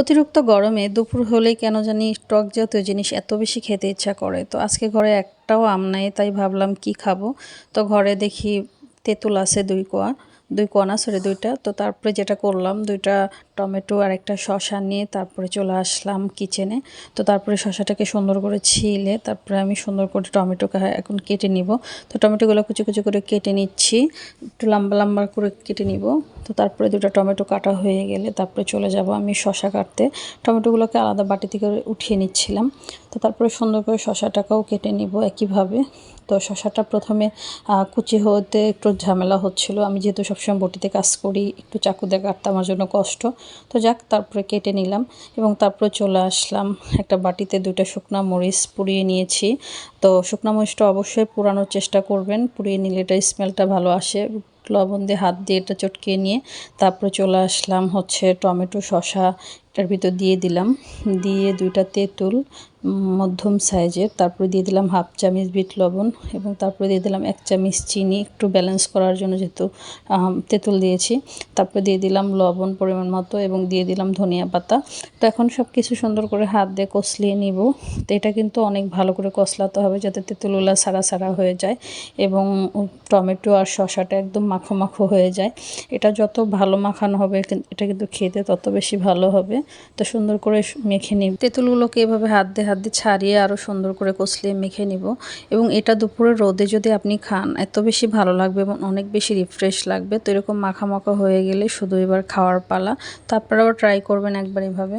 অতিরিক্ত গরমে দুপুর হলেই কেন জানি টক জাতীয় জিনিস এত বেশি খেতে ইচ্ছা করে। তো আজকে ঘরে একটাও আম নাই, তাই ভাবলাম কি খাব? তো ঘরে দেখি তেঁতুল আছে দুই কোয়া দুই কোয়া না সরি দুইটা। তো তারপরে যেটা করলাম, দুইটা টমেটো আর একটা শশা নিয়ে তারপরে চলে আসলাম কিচেনে তো তারপরে শশাটাকে সুন্দর করে ছিলে, তারপরে আমি সুন্দর করে টমেটোকে এখন কেটে নিব। তো টমেটোগুলো কুচি কুচি করে কেটে নিচ্ছি, একটু লম্বা লম্বা করে কেটে নিব। তো তারপরে দুটো টমেটো কাটা হয়ে গেলে তারপরে চলে যাব আমি শশা কাটতে। টমেটোগুলোকে আলাদা বাটি থেকে উঠিয়ে নিচ্ছিলাম। তো তারপরে সুন্দর করে শশাটাকেও কেটে নিব একইভাবে। তো শশাটা প্রথমে কুচি হতে একটু ঝামেলা হচ্ছিল। আমি যেহেতু সবসময় বটিতে কাজ করি, একটু চাকু দিয়ে কাটতে আমার জন্য কষ্ট। তো যাক, তারপরে কেটে নিলাম এবং তারপরে চলে আসলাম একটা বাটিতে দুইটা শুকনা মরিচ পুড়িয়ে নিয়েছি। তো শুকনা মরিচটা অবশ্যই পুরানোর চেষ্টা করবেন, পুড়িয়ে নিলে এটা স্মেলটা ভালো আসে। লবণ দিয়ে হাত দিয়ে এটা চটকিয়ে নিয়ে তারপরে চলে আসলাম হচ্ছে টমেটো শশা এটার ভিতর দিয়ে দিলাম। দিয়ে দুইটা তেঁতুল, মধ্যম সাইজের, তারপরে দিয়ে দিলাম হাফ চামচ বিট লবণ এবং তারপরে দিয়ে দিলাম এক চামচ চিনি, একটু ব্যালেন্স করার জন্য যেহেতু তেঁতুল দিয়েছি। তারপরে দিয়ে দিলাম লবণ পরিমাণ মতো এবং দিয়ে দিলাম ধনিয়া পাতা। তো এখন সব কিছু সুন্দর করে হাত দিয়ে কষলিয়ে নিব। তো এটা কিন্তু অনেক ভালো করে কষলাতে হবে যাতে তেঁতুলগুলা সারা সারা হয়ে যায় এবং টমেটো আর শশাটা একদম মাখো মাখো হয়ে যায়। এটা যত ভালো মাখানো হবে, এটা কিন্তু খেতে তত বেশি ভালো হবে। তো সুন্দর করে মেখে নিব। তেঁতুলগুলোকে এভাবে হাত দিয়ে হাত দিয়ে ছাড়িয়ে আরও সুন্দর করে কষলিয়ে মেখে নিব এবং এটা দুপুরে রোদে যদি আপনি খান, এত বেশি ভালো লাগবে এবং অনেক বেশি রিফ্রেশ লাগবে। তো এরকম মাখা মাখা হয়ে গেলে শুধু এবার খাওয়ার পালা। তো আপনারাও ট্রাই করবেন একবার এভাবে।